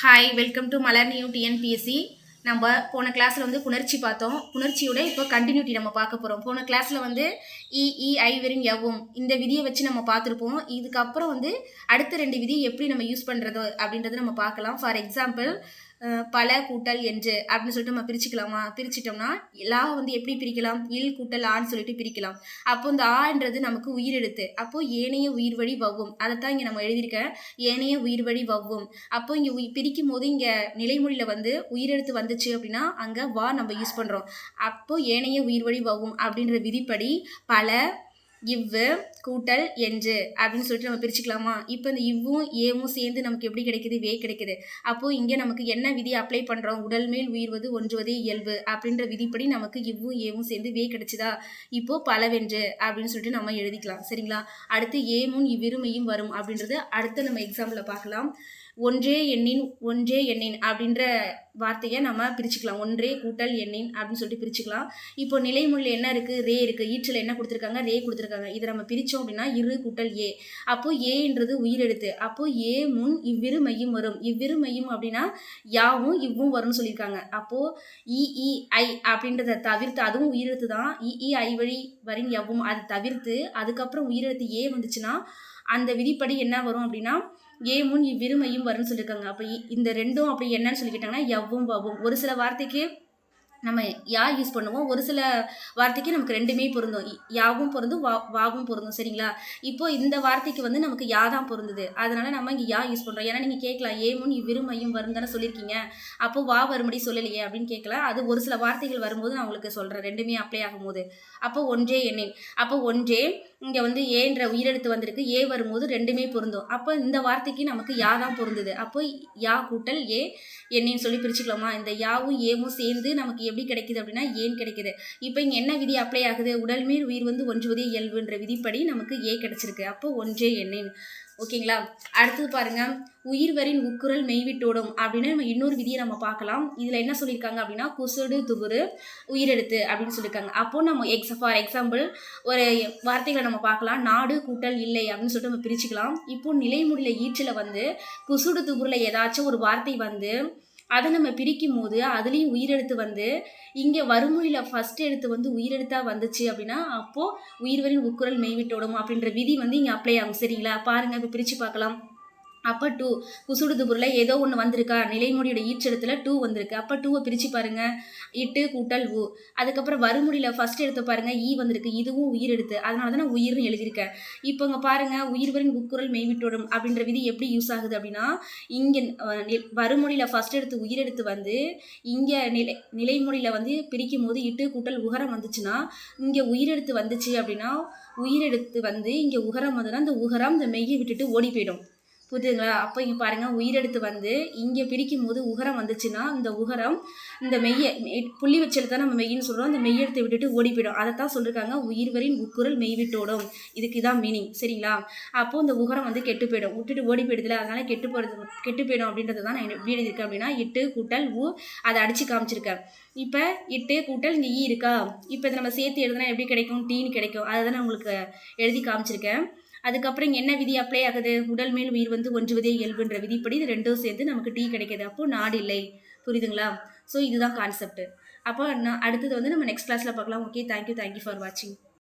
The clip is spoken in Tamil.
Hi welcome to Malar new TNPSC நம்ம போன கிளாஸில் வந்து புணர்ச்சி பார்த்தோம். புணர்ச்சியோட இப்போ கண்டினியூட்டி நம்ம பார்க்க போகிறோம் போன கிளாஸில் வந்து e, e, இஇ ஐ வெறும் எவ்வும் இந்த விதியை வச்சு நம்ம பார்த்துருப்போம். இதுக்கப்புறம் வந்து அடுத்த ரெண்டு விதியை எப்படி நம்ம யூஸ் பண்ணுறது அப்படின்றத நம்ம பார்க்கலாம். ஃபார் எக்ஸாம்பிள் பல கூட்டல் என்று அப்படின்னு சொல்லிட்டு நம்ம பிரிச்சுக்கலாமா? பிரிச்சிட்டோம்னா லா வந்து எப்படி பிரிக்கலாம்? இல் கூட்டல் ஆன்னு சொல்லிட்டு பிரிக்கலாம். அப்போ இந்த ஆன்றது நமக்கு உயிரெழுத்து. அப்போ ஏனைய உயிர் வழி வவ்வும். அதைத்தான் இங்கே நம்ம எழுதியிருக்கேன். ஏனைய உயிர் வழி வவ்வும். அப்போ இங்கே உய் பிரிக்கும் போது இங்கே நிலைமொழியில் வந்து உயிரெழுத்து வந்துச்சு அப்படின்னா அங்கே வா நம்ம யூஸ் பண்ணுறோம் அப்போ ஏனைய உயிர் வழி வவ்வும் அப்படின்ற விதிப்படி பல இவ்வு கூட்டல் என்று அப்படின்னு சொல்லிட்டு நம்ம பிரிச்சுக்கலாமா? இப்போ இந்த இவ்வும் ஏவும் சேர்ந்து நமக்கு எப்படி கிடைக்குது? வே கிடைக்குது. அப்போது இங்கே நமக்கு என்ன விதி அப்ளை பண்ணுறோம் உடல் மேல் உயிர்வது ஒன்றுவதே இயல்பு அப்படின்ற விதிப்படி நமக்கு இவ்வும் ஏவும் சேர்ந்து வே கிடைச்சிதா? இப்போது பலவென்று அப்படின்னு சொல்லிட்டு நம்ம எழுதிக்கலாம். சரிங்களா? அடுத்து ஏமும் இவ்விருமையும் வரும் அப்படின்றது அடுத்து நம்ம எக்ஸாம்பிளில் பார்க்கலாம். ஒன்றே எண்ணின் ஒன்றே எண்ணின் அப்படின்ற வார்த்தையை நம்ம பிரிச்சுக்கலாம். ஒன்றே கூட்டல் எண்ணின் அப்படின்னு சொல்லிட்டு பிரிச்சுக்கலாம். இப்போ நிலைமுள்ள என்ன இருக்குது ரே இருக்குது ஈற்றில் என்ன கொடுத்துருக்காங்க? ரே கொடுத்துருக்காங்க. இதை நம்ம பிரித்தோம் அப்படின்னா இரு கூட்டல் ஏ. அப்போது ஏன்றது உயிரெழுத்து. அப்போது ஏ முன் இவ்விரு மையம் வரும். இவ்விரு மையம் அப்படின்னா யாவும் இவ்வும் வரும்னு சொல்லியிருக்காங்க. அப்போது இஇஐ அப்படின்றத தவிர்த்து அதுவும் உயிரெழுத்து தான். இஇஐ வழி வரின் எவ்வும் அதை தவிர்த்து அதுக்கப்புறம் உயிரெழுத்து ஏ வந்துச்சுன்னா அந்த விதிப்படி என்ன வரும் அப்படின்னா ஏ முன் இவ்விருமையும் வரும்னு சொல்லியிருக்காங்க அப்போ இந்த ரெண்டும் அப்படி என்னன்னு சொல்லிக்கிட்டாங்கன்னா எவ்வும் வவ்வும். ஒரு சில வார்த்தைக்கு நம்ம யா யூஸ் பண்ணுவோம். ஒரு சில வார்த்தைக்கு நமக்கு ரெண்டுமே பொருந்தும். யாவும் பொருந்தும் வா வாவும் பொருந்தும். சரிங்களா? இப்போ இந்த வார்த்தைக்கு வந்து நமக்கு யா தான் பொருந்துது. அதனால நம்ம இங்கே யா யூஸ் பண்ணுறோம் ஏன்னா நீங்கள் கேட்கலாம் ஏ முன் இவ்விருமையும் வரும் தானே சொல்லியிருக்கீங்க. அப்போ வா வரும்படி சொல்லலையே அப்படின்னு கேட்கலாம். அது ஒரு சில வார்த்தைகள் வரும்போது நான் உங்களுக்கு சொல்கிறேன் ரெண்டுமே அப்ளை ஆகும்போது. அப்போ ஒன்றே எண்ணெய் அப்போ ஒன்றே இங்கே வந்து ஏன்ற உயிரெழுத்து வந்திருக்கு. ஏ வரும்போது ரெண்டுமே பொருந்தும். அப்போ இந்த வார்த்தைக்கு நமக்கு யா தான் பொருந்தது. அப்போ யா கூட்டல் ஏ என்னன்னு சொல்லி பிரிச்சுக்கலாமா? இந்த யாவும் ஏவும் சேர்ந்து நமக்கு எப்படி கிடைக்குது அப்படின்னா ஏன் கிடைக்குது. இப்போ இங்கே என்ன விதி அப்ளை ஆகுது? உடல்மேல் உயிர் வந்து ஒன்றுவதே இயல்புன்ற விதிப்படி நமக்கு ஏ கிடைச்சிருக்கு. அப்போ ஒன்றே எண்ணெய் ஓகேங்களா? அடுத்தது பாருங்க. உயிர்வரின் உக்குரல் மெய்விட்டோடும் அப்படின்னு நம்ம இன்னொரு விதியை நம்ம பார்க்கலாம். இதில் என்ன சொல்லியிருக்காங்க அப்படின்னா குசுடு துபுரு உயிரெழுத்து அப்படின்னு சொல்லியிருக்காங்க. அப்போ நம்ம எக்ஸ் ஃபார் எக்ஸாம்பிள் ஒரு வார்த்தைகளை நம்ம பார்க்கலாம். நாடு கூட்டல் இல்லை அப்படின்னு சொல்லிட்டு நம்ம பிரிச்சுக்கலாம். இப்போ நிலைமுடியில் ஈற்றில் வந்து குசுடு துபுரில் ஏதாச்சும் ஒரு வார்த்தை வந்து அதை நம்ம பிரிக்கும் போது அதுலேயும் உயிரெழுத்து வந்து இங்கே வறுமொழியில் ஃபஸ்ட் எழுத்து வந்து உயிரெழுத்தாக வந்துச்சு அப்படின்னா அப்போது உயிர்வரின் உக்குரல் மெய்விட்டோடும் அப்படின்ற விதி வந்து இங்கே அப்ளை ஆகும். சரிங்களா? பாருங்கள் இப்போ பிரித்து பார்க்கலாம். அப்போ டூ குசுடுது ஏதோ ஒன்று வந்திருக்கா? நிலைமொழியோட ஈச்செழுத்தில் டூ வந்திருக்கு. அப்போ டூவை பிரித்து பாருங்கள் இட்டு கூட்டல் ஊ அதுக்கப்புறம் வறுமொழியில் ஃபஸ்ட் எடுத்து பாருங்கள் ஈ வந்திருக்கு. இதுவும் உயிர் எடுத்து. அதனால தான் நான் உயிர்னு எழுதியிருக்கேன். இப்போ இங்கே பாருங்கள் உயிர்வரின் உக்குரல் மெய்விட்டோடும் அப்படின்ற விதி எப்படி யூஸ் ஆகுது அப்படின்னா இங்கே வறுமொழியில் ஃபஸ்ட் எடுத்து உயிரெடுத்து வந்து இங்கே நிலை நிலைமொழியில் வந்து பிரிக்கும் போது இட்டு கூட்டல் உகரம் வந்துச்சுன்னா இங்கே உயிரெடுத்து வந்துச்சு அப்படின்னா உயிரெடுத்து வந்து இங்கே உகரம் வந்ததுன்னா இந்த உகரம் இந்த மெய்யை விட்டுட்டு ஓடி போயிடும். புரியுதுங்களா? அப்போ இங்கே பாருங்கள் உயிரெடுத்து வந்து இங்கே பிரிக்கும் போது உகரம் வந்துச்சுன்னா இந்த உகரம் இந்த மெய்யை புள்ளி வச்சல தான் நம்ம மெய்யின்னு சொல்கிறோம் அந்த மெய்யெடுத்து விட்டுட்டு ஓடி போயிடும் அதை தான் சொல்லியிருக்காங்க உயிர்வரின் உக்குரல் மெய் விட்டோடும் இதுக்கு தான் மீனிங் சரிங்களா? அப்போது இந்த உகரம் வந்து கெட்டு போயிடும் விட்டுட்டு ஓடி போயிடுதுல அதனால கெட்டு போகிறது கெட்டு போயிடும் அப்படின்றது தான் நான் எப்படி எழுதியிருக்கேன் அப்படின்னா இட்டு கூட்டல் ஊ அதை அடித்து காமிச்சிருக்கேன். இப்போ இட்டு கூட்டல் இங்கே ஈ இருக்கா? இப்போ இதை நம்ம சேர்த்து எழுதுனா எப்படி கிடைக்கும்? டீன்னு கிடைக்கும். அதை தான் நான் உங்களுக்கு எழுதி காமிச்சிருக்கேன். அதுக்கப்புறம் என்ன விதி அப்ளை ஆகுது? உடல் மேல் உயிர் வந்து ஒன்றுவதே இயல்புன்ற விதிப்படி இது ரெண்டும் சேர்ந்து நமக்கு டீ கிடைக்கிது. அப்போது நாடு இல்லை. புரியுதுங்களா? ஸோ இதுதான் கான்செப்ட் அப்போ நான் அடுத்தது வந்து நம்ம நெக்ஸ்ட் கிளாஸில் பார்க்கலாம். ஓகே தேங்க்யூ தேங்க்யூ ஃபார் வாட்சிங்